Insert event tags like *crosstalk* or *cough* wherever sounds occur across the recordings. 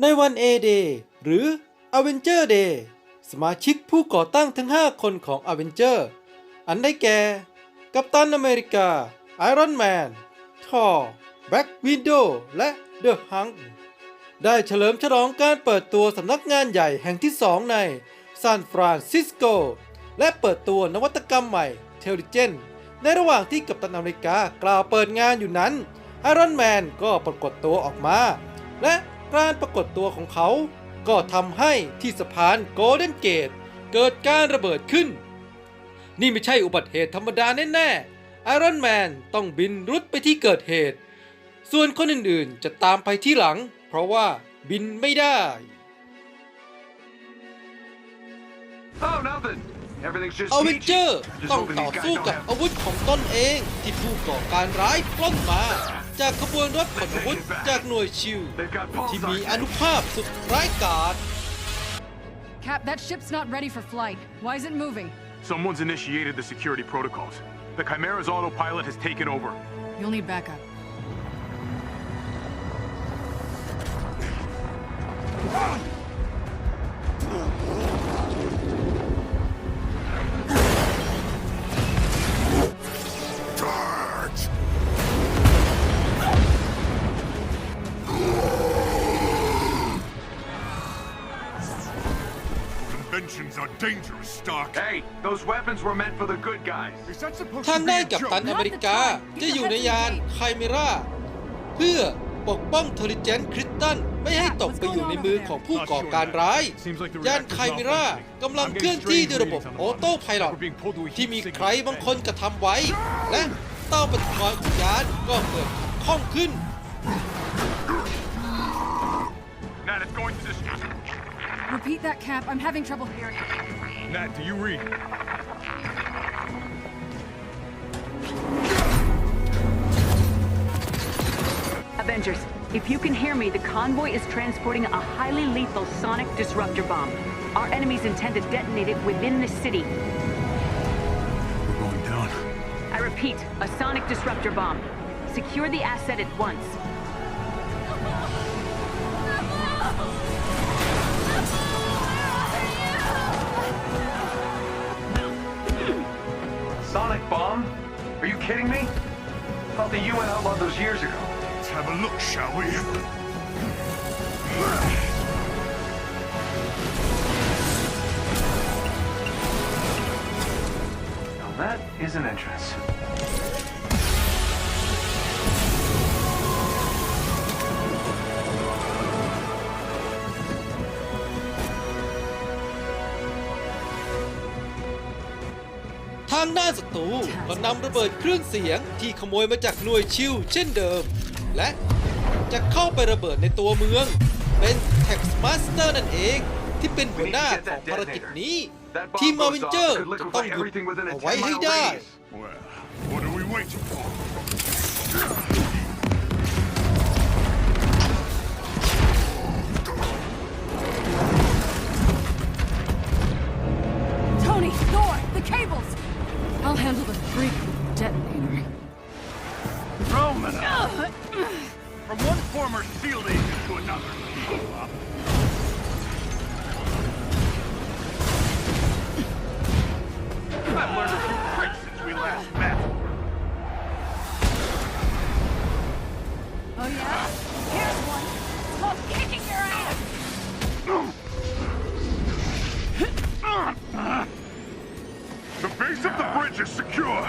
ในวัน A-Day หรือ Avenger Day สมาชิกผู้ก่อตั้งทั้ง 5 คนของ Avenger อันได้แก่ กัปตันอเมริกา ไอรอนแมน ทอร์แบ็กวินโดและเดอะฮังได้เฉลิมฉลองการเปิดตัวสำนักงานใหญ่แห่งที่ 2 ในซานฟรานซิสโก และเปิดตัวนวัตกรรมใหม่เทล i เจนในระหว่างที่กัปตันอเมริกากล่าวเปิดงานอยู่นั้นไอรอนแมนก็ปรากฏตัวออกมา และ การปรากฏตัวของเขา ก็ทำให้ที่สะพานโกลเด้นเกตเกิดการระเบิดขึ้น นี่ไม่ใช่อุบัติเหตุธรรมดาแน่ๆไอรอนแมนต้องบินรุดไปที่เกิดเหตุ ส่วนคนอื่นๆจะตามไปที่หลัง เพราะว่าบินไม่ได้ Oh, nothing. Everything's just อเวน peachy. เจอร์ Just ต้อง hoping ต่อ these guys สู้ don't กับ have อาวุธของตนเองที่ผู้ก่อการร้ายปล้นมา จากขบวนรถขนอาวุธจากหน่วยชิว They've got ที่ pulse มี on อนุภาพสุดร้ายกาจ Cap, that ship's not ready for flight. Why is it moving? Someone's initiated the security protocols. The Chimera's autopilot has taken over. You'll need backup. Conventions dangerous, Stark. Hey, those weapons were meant for the good guys. Is that supposed ทาง to be ด้าน a กับ joke? ตันอเมริกาจะอยู่ในยานไคเมราเพื่อปกป้องเทอริเจนคริสตันไม่ให้ตกไปอยู่ในมือของผู้ก่อการร้าย ยานไคเมรากำลังเคลื่อนที่ด้วยระบบออโต้ไพลอตที่มีใครบางคนกระทำไว้ และเต้าปฏิกรณ์ของยานก็เกิดขัดข้องขึ้น Nat, it's going to this. Repeat that, Cap. I'm having trouble hearing. Nat, do you read? Avengers, if you can hear me, the convoy is transporting a highly lethal sonic disruptor bomb. Our enemies intend to detonate it within the city. We're going down. I repeat, a sonic disruptor bomb. Secure the asset at once. The UN outlawed those years ago. Let's have a look, shall we? Now that is an entrance. ก็นำระเบิดเครื่องเสียงที่ขโมยมาจากหน่วยชิวเช่นเดิม และจะเข้าไประเบิดในตัวเมือง เป็น Tax Master นั่นเองที่เป็นหัวหน้าของภารกิจนี้ ทีมมาวินเจอร์จะต้องหยุดเอาไว้ให้ได้ I'll handle the freak detonator. Romana! From one former SEAL agent to another. I've learned a few tricks since we last met. Oh, yeah? Here's one. It's called kicking base of the bridge is secure.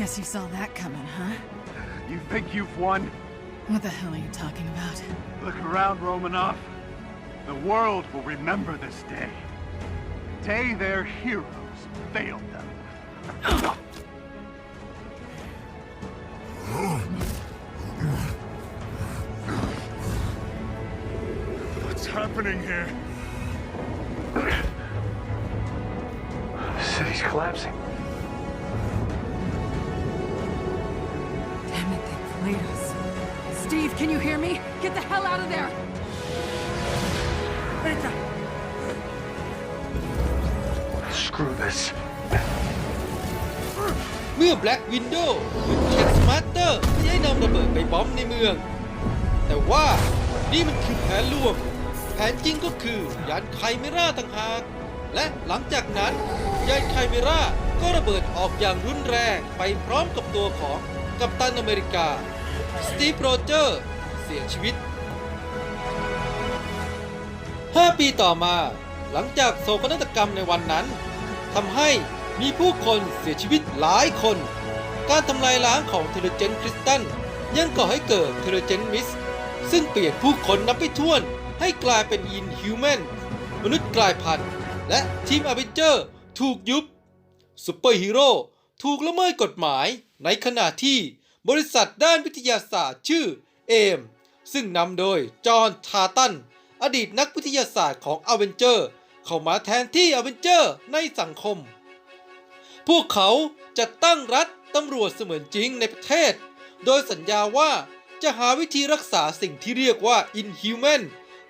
Guess you saw that coming, huh? You think you've won? What the hell are you talking about? Look around, Romanoff. The world will remember this day. The Day their heroes failed them. *gasps* What's happening here? Get the hell out of there! Screw this. เมื่อ Black Widow หรือ Ken Smarter ไม่ได้นำระเบิดไปบอมในเมือง แต่ว่านี่มันคือแผนลวง แผนจริงก็คือยานไคเมราต่างหาก และหลังจากนั้นยานไคเมราก็ระเบิดออกอย่างรุนแรงไปพร้อมกับตัวของกัปตันอเมริกา สตีฟโรเจอร์เสียชีวิต 5 ปีต่อมา หลังจากโศกนาฏกรรมในวันนั้นทำให้มีผู้คนเสียชีวิตหลายคน การทำลายล้างของเทเลเจนคริสตันยังก่อให้เกิดเทเลเจนมิส ซึ่งเปลี่ยนผู้คนนับไปถ้วนให้กลายเป็นอินฮิวแมนมนุษย์กลายพันธุ์ และทีมอเวนเจอร์ถูกยุบซูเปอร์ฮีโร่ถูกละเมิดกฎหมายในขณะที่บริษัทด้านวิทยาศาสตร์ชื่อเอม ซึ่งนำโดยจอห์นทาตัน อดีตนักวิทยาศาสตร์ของอเวนเจอร์ เข้ามาแทนที่อเวนเจอร์ในสังคม พวกเขาจะตั้งรัฐตำรวจเสมือนจริงในประเทศ โดยสัญญาว่าจะหาวิธีรักษาสิ่งที่เรียกว่า Inhuman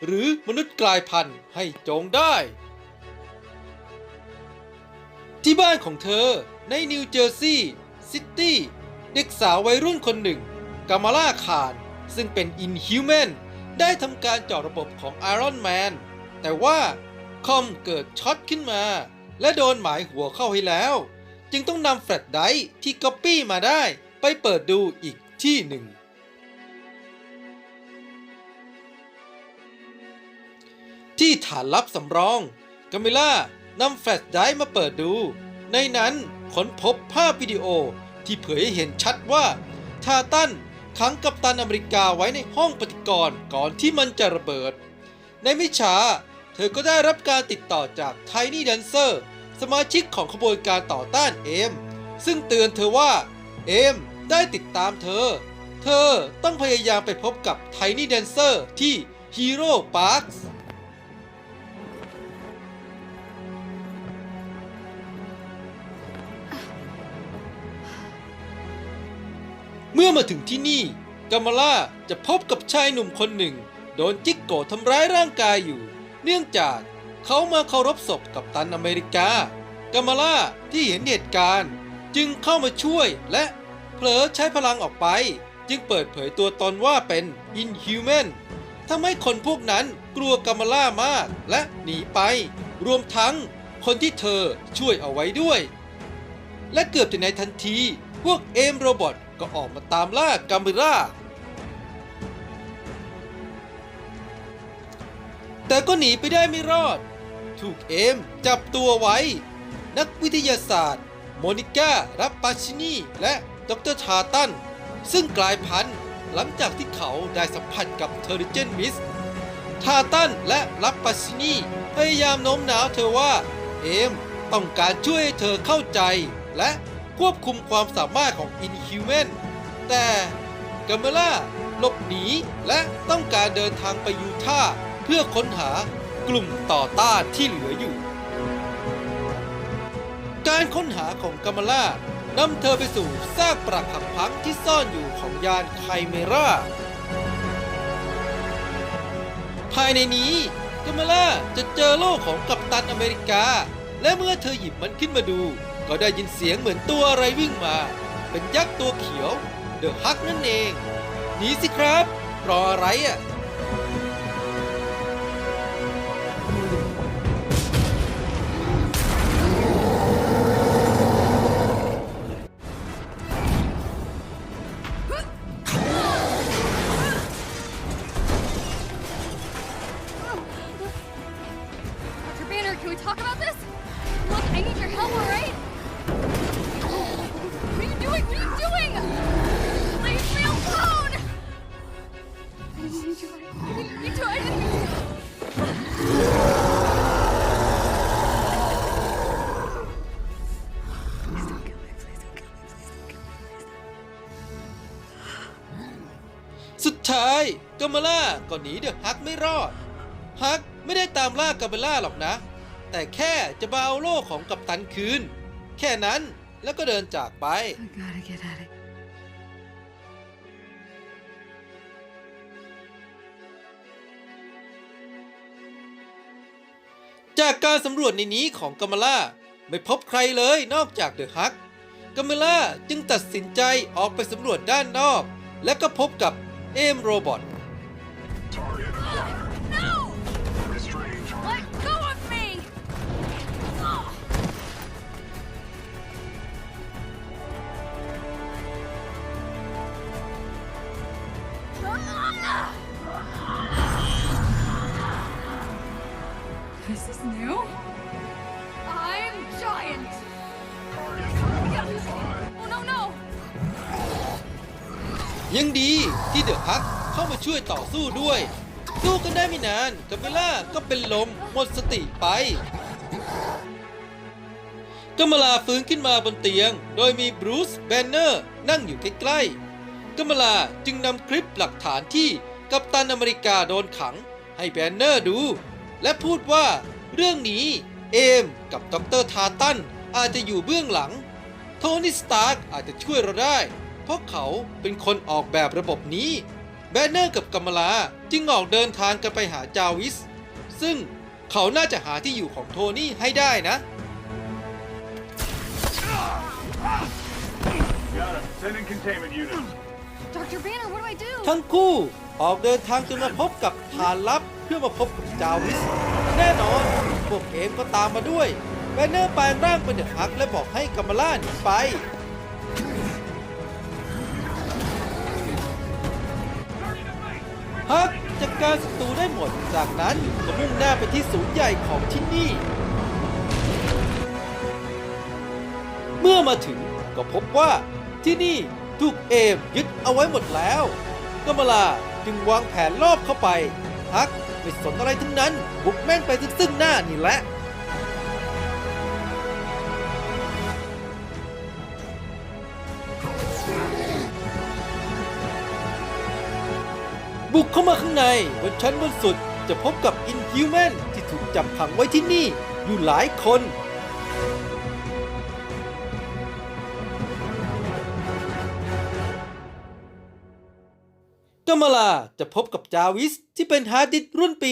หรือมนุษย์กลายพันธุ์ให้จงได้ ที่บ้านของเธอในนิวเจอร์ซีย์ซิตี้ เด็กสาววัยรุ่นคนหนึ่งกามาล่าคาร ซึ่งเป็น Inhuman ได้ทำการเจาะระบบของ Iron Man แต่ว่าคอมเกิดช็อตขึ้นมา และโดนหมายหัวเข้าให้แล้ว จึงต้องนำแฟลชไดร์ที่ก๊อปปี้มาได้ไปเปิดดูอีกที่หนึ่ง ที่ฐานลับสำรองกามิล่านำแฟลชไดร์มาเปิดดู ในนั้นค้นพบภาพวิดีโอที่เผยให้เห็นชัดว่าทาตัน ขังกัปตันอเมริกาไว้ในห้องปฏิกรณ์ก่อนที่มันจะระเบิด ในไม่ช้า เธอก็ได้รับการติดต่อจากไทนี่แดนเซอร์สมาชิกของขบวนการต่อต้านเอม ซึ่งเตือนเธอว่า เอมได้ติดตามเธอ เธอต้องพยายามไปพบกับไทนี่แดนเซอร์ที่ฮีโร่พาร์ค มื่อมาถึงที่นี่กามาล่าจะพบกับชายหนุ่มคนหนึ่ง โดนจิกโกทำร้ายร่างกายอยู่ เนื่องจากเขามาเคารพศพกับตันอเมริกากามาล่าที่เห็นเหตุการณ์ จึงเข้ามาช่วยและเผลอใช้พลังออกไป จึงเปิดเผยตัวตนว่าเป็น Inhuman ทำให้คนพวกนั้นกลัวกามาล่ามากและหนีไป รวมทั้งคนที่เธอช่วยเอาไว้ด้วย และเกือบจะในทันที พวกเอมโรบอท ก็ออกมาตามล่ากามิร่า แต่ก็หนีไปได้ไม่รอด ถูกเอมจับตัวไว้ นักวิทยาศาสตร์ โมนิก้า รับปาชินีและดรทาตัน ซึ่งกลายพันธุ์หลังจากที่เขาได้สัมผัสกับเทอริเจนมิสทาตันและรับปาชินีพยายามโน้มน้าวเธอว่า เอมต้องการช่วยเธอเข้าใจและ ควบคุมความสามารถของ Inhuman แต่กาเมล่าหลบหนีและต้องการเดินทางไปยูทาห์เพื่อค้นหากลุ่มต่อต้านที่เหลืออยู่ การค้นหาของกามาล่านำเธอไปสู่ซากปรักหักพังที่ซ่อนอยู่ของยานไคเมราภายในนี้กามาล่าจะเจอโล่ของกัปตันอเมริกา และเมื่อเธอหยิบมันขึ้นมาดู ก็ได้ยินเสียงเหมือนตัวอะไรวิ่งมา เป็นยักษ์ตัวเขียว เดอะฮักนั่นเอง หนีสิครับ รออะไรอะ กัมมาล่าก็หนีเดอะฮักไม่รอด ฮักไม่ได้ตามล่ากัมมาล่าหรอกนะ แต่แค่จะมาเอาโล่ของกัปตันคืน แค่นั้นแล้วก็เดินจากไป I gotta get out of here. จากการสำรวจในนี้ของกัมมาล่าไม่พบใครเลยนอกจากเดอะฮักกัมมาล่าจึงตัดสินใจออกไปสำรวจด้านนอก และก็พบกับเอมโรบอท ยังดีที่เดอะฮักเข้ามาช่วยต่อสู้ด้วย สู้กันได้ไม่นานกัมมล่าก็เป็นลมหมดสติไปกัมาลาฟื้นขึ้นมาบนเตียง โดยมีบรูซแบนเนอร์นั่งอยู่ใกล้ๆกัมาลาจึงนำคลิปหลักฐานที่กัปตันอเมริกาโดนขัง ให้แบนเนอร์ดู และพูดว่าเรื่องนี้เอมกับดรทาตันอาจจะอยู่เบื้องหลัง โทนี่สตาร์กอาจจะช่วยเราได้ ราะเขาเป็นคนออกแบบระบบนี้ แบนเนอร์กับกัมมาลาจึงออกเดินทางกันไปหาจาวิส ซึ่งเขาน่าจะหาที่อยู่ของโทนี่ให้ได้นะ Got him. Sending containment units. Dr. Banner, what do I do? ทั้งคู่ออกเดินทางจนมาพบกับฐานลับเพื่อมาพบกับจาวิส แน่นอน พวกเอมก็ตามมาด้วย แบนเนอร์แปลงร่างเป็นเดอะฮักและบอกให้กัมมาล่าหนีไป พักจัดการศัตรูได้หมด จากนั้นก็มุ่งหน้าไปที่ศูนย์ใหญ่ของที่นี่ เมื่อมาถึงก็พบว่าที่นี่ถูกเอมยึดเอาไว้หมดแล้วกมลาจึงวางแผนรอบเข้าไป พักไม่สนอะไรทั้งนั้นบุกแม่งไปซึ่งหน้านี่แหละ บุกเข้ามาข้างในบนชั้นบนสุดจะพบกับอินฮิวแมนที่ถูกจับขังไว้ที่นี่อยู่หลายคนกัมลาจะพบกับจาวิสที่เป็นฮาร์ดดิสรุ่นปี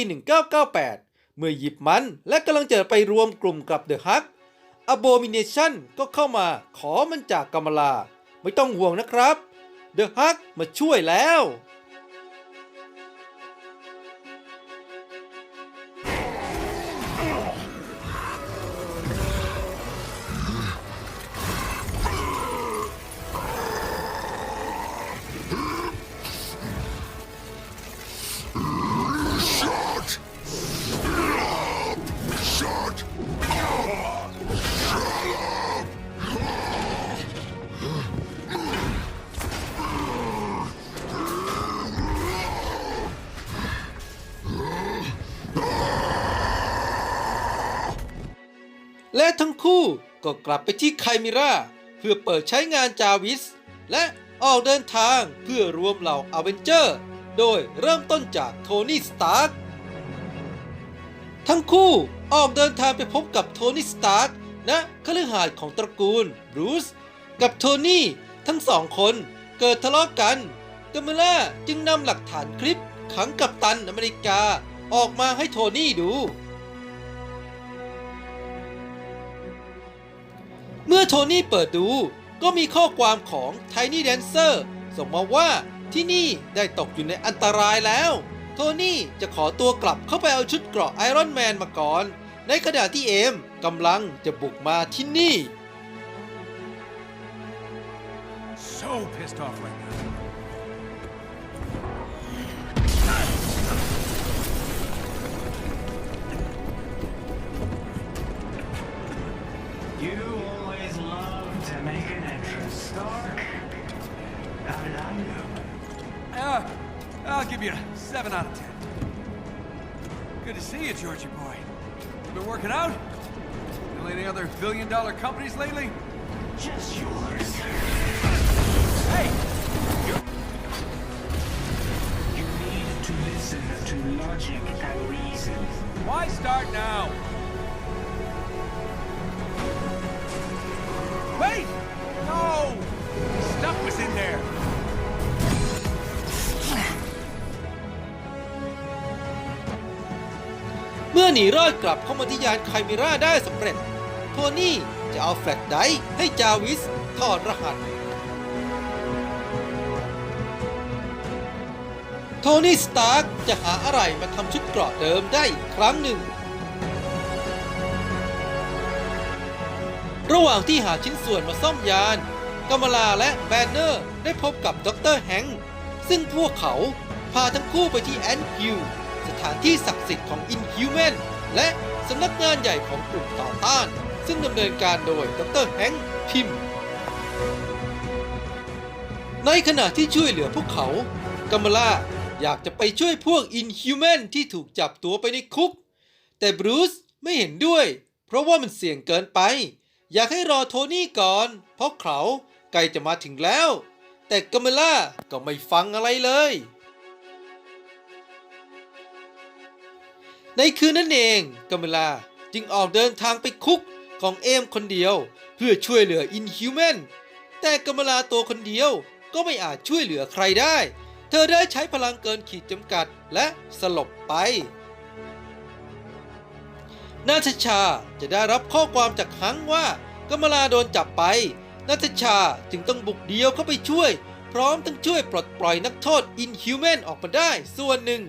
1998 เมื่อหยิบมันและกำลังจะไปรวมกลุ่มกับเดอะฮัก Abomination ก็เข้ามาขอมันจากกัมลา ไม่ต้องห่วงนะครับ เดอะฮักมาช่วยแล้ว คู่ก็กลับไปที่ไคมิราเพื่อเปิดใช้งานจาวิส และออกเดินทางเพื่อรวมเหล่าอเวนเจอร์ โดยเริ่มต้นจากโทนี่สตาร์ทั้งคู่ออกเดินทางไปพบกับโทนี่สตาร์กณคฤหาสน์ของตระกูลบรูซกับโทนี่ทั้งสองคนเกิดทะเลาะกันกัมเมล่าจึงนำหลักฐานคลิปขังกับตันอเมริกาออกมาให้โทนี่ดู เมื่อโทนี่เปิดดูก็มีข้อความของ Tiny Dancer ส่งมาว่าที่นี่ได้ตกอยู่ในอันตรายแล้ว โทนี่จะขอตัวกลับเข้าไปเอาชุดเกราะไอรอนแมนมาก่อน ในขณะที่เอมกำลังจะบุกมาที่นี่ So pissed off right Uh, I'll give you a 7 out of 10. Good to see you, Georgie boy. You been working out? Build any other billion dollar companies lately? Just yours. Hey! You mean to listen to logic and reason. Why start now? Wait! No! Stuff was in there. หนีรอดกลับเข้ามาที่ยานไคมิราได้สำเร็จ โทนี่จะเอาแฟลชไดร์ให้จาวิสถอดรหัส โทนี่สตาร์กจะหาอะไรมาทำชุดเกราะเดิมได้อีกครั้งหนึ่ง ระหว่างที่หาชิ้นส่วนมาซ่อมยานกามลาและแบนเนอร์ได้พบกับด็อเตอร์แฮงซึ่งพวกเขาพาทั้งคู่ไปที่แอนฮิวสถานที่ศักดิ์สิทธิ์ของอินฮิวแมน และสำนักงานใหญ่ของกลุ่มต่อต้าน ซึ่งดำเนินการโดยดรแฮงค์พิมในขณะที่ช่วยเหลือพวกเขากามลาอยากจะไปช่วยพวกอินฮิวแมนที่ถูกจับตัวไปในคุก แต่บรูซไม่เห็นด้วย เพราะว่ามันเสี่ยงเกินไป อยากให้รอโทนี่ก่อน เพราะเขาใกล้จะมาถึงแล้ว แต่กามล่าก็ไม่ฟังอะไรเลย ในคืนนั้นเองกาเมล่าจึงออกเดินทางไปคุกของเอมคนเดียว เพื่อช่วยเหลืออินฮิวแมนแต่กาเมล่าตัวคนเดียวก็ไม่อาจช่วยเหลือใครได้ เธอได้ใช้พลังเกินขีดจำกัดและสลบไปนาตาชาจะได้รับข้อความจากฮังว่ากำมลาโดนจับไปนาตาชาจึงต้องบุกเดียวเข้าไปช่วย พร้อมทั้งช่วยปลดปล่อยนักโทษอินฮิวแมนออกมาได้ส่วนหนึ่ง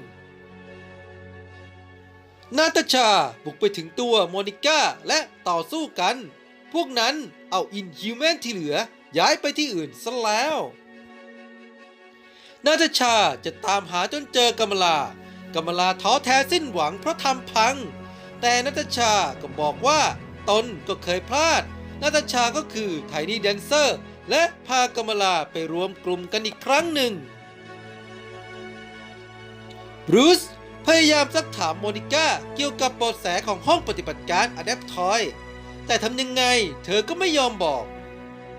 นาตาชาบุกไปถึงตัวโมนิก้าและต่อสู้กัน พวกนั้นเอาอินฮิวแมนที่เหลือย้ายไปที่อื่นซะแล้ว นาตาชาจะตามหาจนเจอกำมลากำมลาท้อแท้สิ้นหวังเพราะทำพัง แต่นาตาชาก็บอกว่าตนก็เคยพลาด นาตาชาก็คือไทนี่แดนเซอร์ และพากำมลาไปรวมกลุ่มกันอีกครั้งหนึ่งบรูซ พยายามซักถามโมนิก้าเกี่ยวกับเบาะแสของห้องปฏิบัติการอ d ด p ทอย แต่ทำยังไงเธอก็ไม่ยอมบอก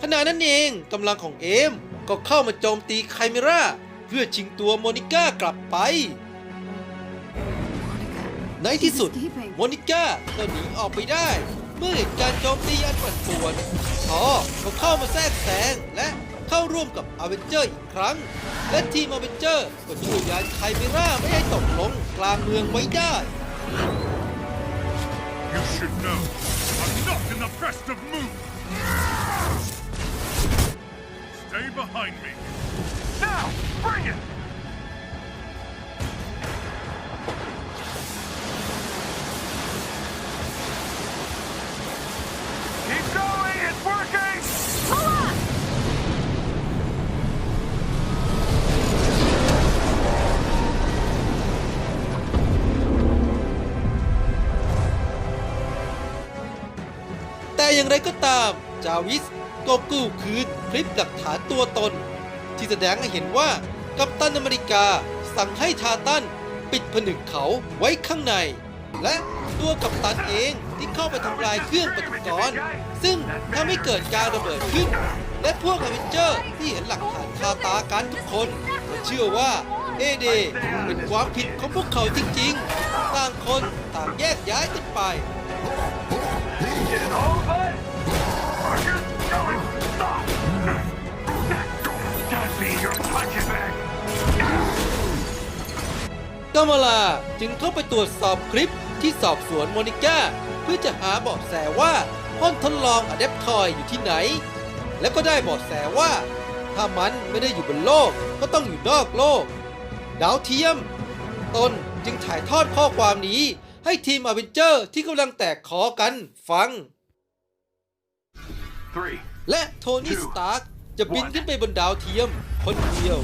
ขณะนั้นเองกำลังของเอมก็เข้ามาโจมตีไคเมราเพื่อชิงตัวโมนิก้ากลับไป ในที่สุด โมนิก้าก็หนีออกไปได้ เมื่อเหตุการโจมตีอันปั่นป่วนทอก็เข้ามาแทรกแซงและ เข้าร่วมกับอเวนเจอร์อีกครั้ง และทีมอเวนเจอร์ก็ช่วยย้ายไคมิราไม่ให้ตกลงกลางเมืองไว้ได้ You should know. I'm not in the best of mood. Stay behind me. Now, bring it! อย่างไรก็ตาม จาวิสก็กู้คืนคลิปหลักฐานตัวตน ที่แสดงให้เห็นว่ากัปตันอเมริกาสั่งให้ทาตันปิดผนึกเขาไว้ข้างใน และตัวกัปตันเองที่เข้าไปทำลายเครื่องปฏิกรณ์ซึ่งทำให้เกิดการระเบิดขึ้น และพวกอเวนเจอร์ที่เห็นหลักฐานคาตากันทุกคนก็เชื่อว่าเอเดเป็นความผิดของพวกเขาจริงๆ ต่างคนต่างแยกย้ายกันไป กามาลาจึงเข้าไปตรวจสอบคลิปที่สอบสวนโมนิก้า เพื่อจะหาเบาะแสว่าห้องทดลองอเดปทอยอยู่ที่ไหน และก็ได้เบาะแสว่า ถ้ามันไม่ได้อยู่บนโลกก็ต้องอยู่นอกโลก ดาวเทียม ตนจึงถ่ายทอดข้อความนี้ ให้ทีมอเวนเจอร์ที่กำลังแตกคอกันฟัง Three. และโทนี่สตาร์กจะบินขึ้นไปบนดาวเทียมคนเดียว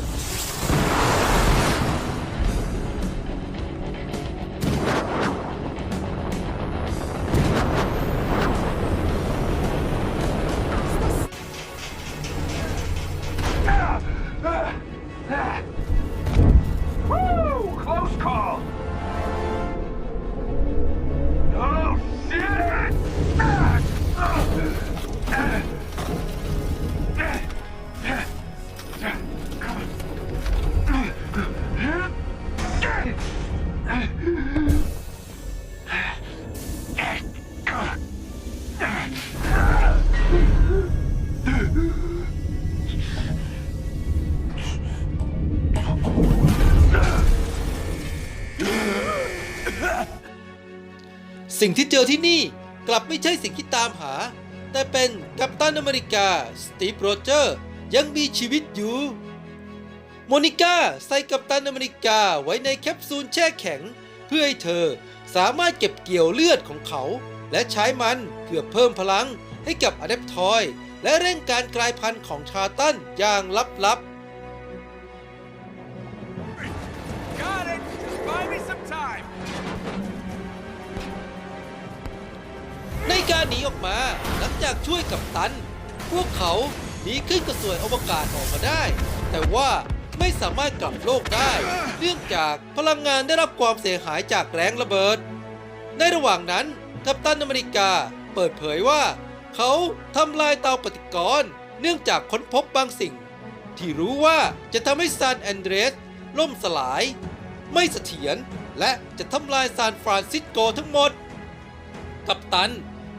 สิ่งที่เจอที่นี่กลับไม่ใช่สิ่งที่ตามหา แต่เป็นกัปตันอเมริกา สตีฟโรเจอร์ ยังมีชีวิตอยู่ โมนิก้าใส่กัปตันอเมริกาไว้ในแคปซูลแช่แข็ง เพื่อให้เธอสามารถเก็บเกี่ยวเลือดของเขา และใช้มันเพื่อเพิ่มพลังให้กับอเดปทอย และเร่งการกลายพันธุ์ของชาตันอย่างลับ Got ในการหนีออกมาหลังจากช่วยกับตัน พวกเขาหนีขึ้นกระสวยอวกาศออกมาได้ แต่ว่าไม่สามารถกลับโลกได้ เนื่องจากพลังงานได้รับความเสียหายจากแรงระเบิด ในระหว่างนั้นกัปตันอเมริกาเปิดเผยว่า เขาทำลายเตาปฏิกรณ์เนื่องจากค้นพบบางสิ่ง ที่รู้ว่าจะทำให้ซานแอนเดรสล่มสลาย ไม่เสถียรและจะทำลายซานฟรานซิสโกทั้งหมด กัปตัน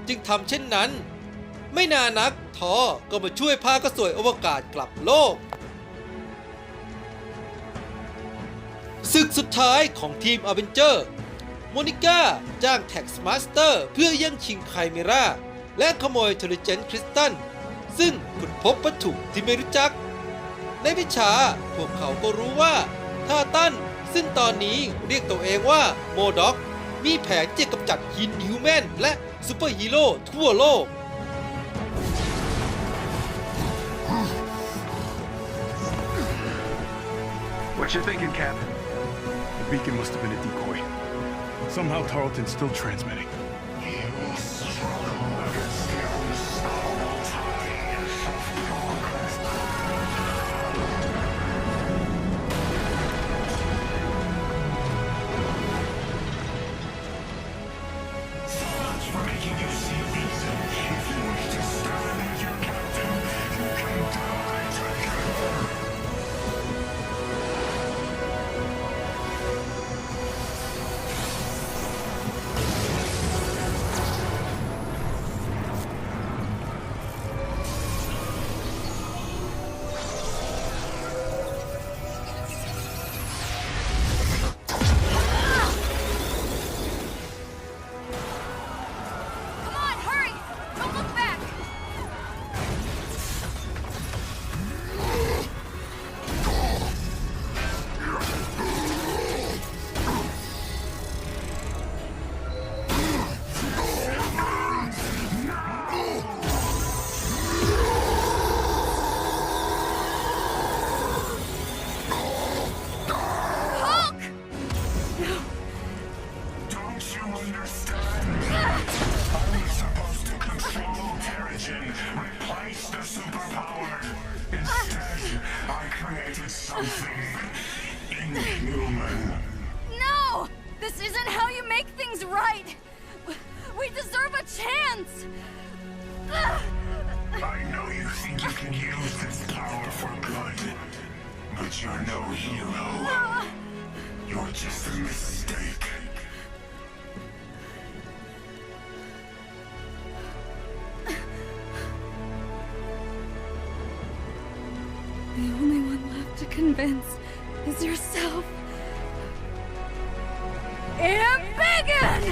จึงทำเช่นนั้น ไม่นานนักทอก็มาช่วยพากระสวยอวกาศกลับโลกศึกสุดท้ายของทีมอเวนเจอร์โมนิก้าจ้างแท็กซ์มาสเตอร์เพื่อย่งชิงไคเมราและขโมยเทลิเจนคริสตัน ซึ่งขุดพบวัตถุที่ไม่รู้จัก ในวิชาพวกเขาก็รู้ว่าท่าตั้นซึ่งตอนนี้เรียกตัวเองว่าโมด็อก มีแผนจะกำจัดฮินฮิวแมนและซูเปอร์ฮีโร่ทั่วโลก What you thinking, Cap? The beacon must have been a decoy. Somehow Tarleton's still transmitting. To convince is yourself. Embiggen!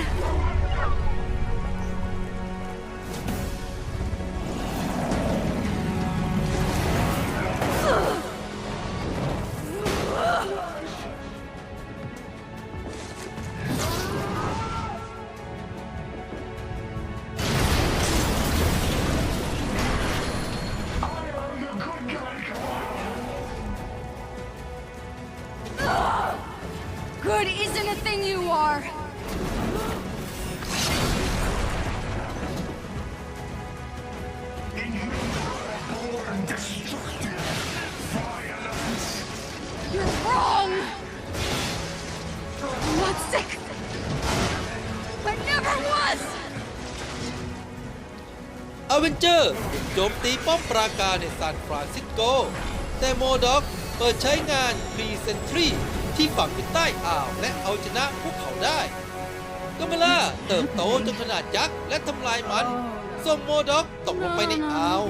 Never was! อเวนเจอร์โจมตีป้อมปราการในซานฟรานซิสโก แต่โมด็อกเปิดใช้งานพรีเซนทรีที่ฝังอยู่ใต้อ่าวและเอาชนะพวกเขาได้กาเมล่าเติบโตจนขนาดยักษ์และทำลายมัน ส่งโมด็อกตกลงไปในอ่าว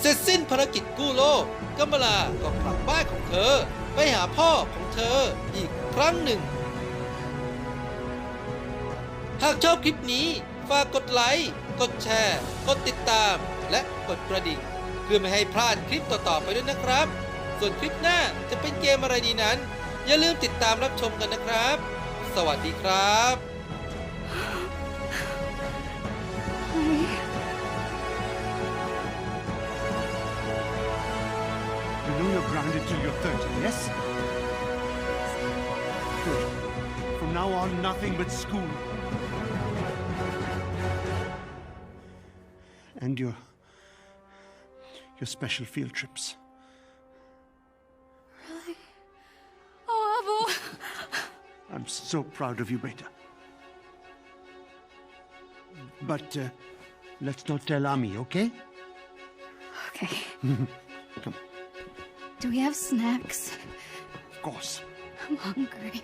เสร็จสิ้นภารกิจกู้โลกกัมมาลาก็กลับบ้านของเธอ ไปหาพ่อของเธออีกครั้งหนึ่ง หากชอบคลิปนี้ ฝากกดไลค์ กดแชร์ กดติดตาม และกดกระดิ่ง เพื่อไม่ให้พลาดคลิปต่อๆไปด้วยนะครับ ส่วนคลิปหน้าจะเป็นเกมอะไรดีนั้น อย่าลืมติดตามรับชมกันนะครับ สวัสดีครับ You know you're grounded till you're 30, yes? Now on, nothing but school. And your. your special field trips. Really? Oh, Abu. *laughs* I'm so proud of you, Beta. But uh, let's not tell Ami, okay? Okay. *laughs* Come, Do we have snacks? of course. I'm hungry.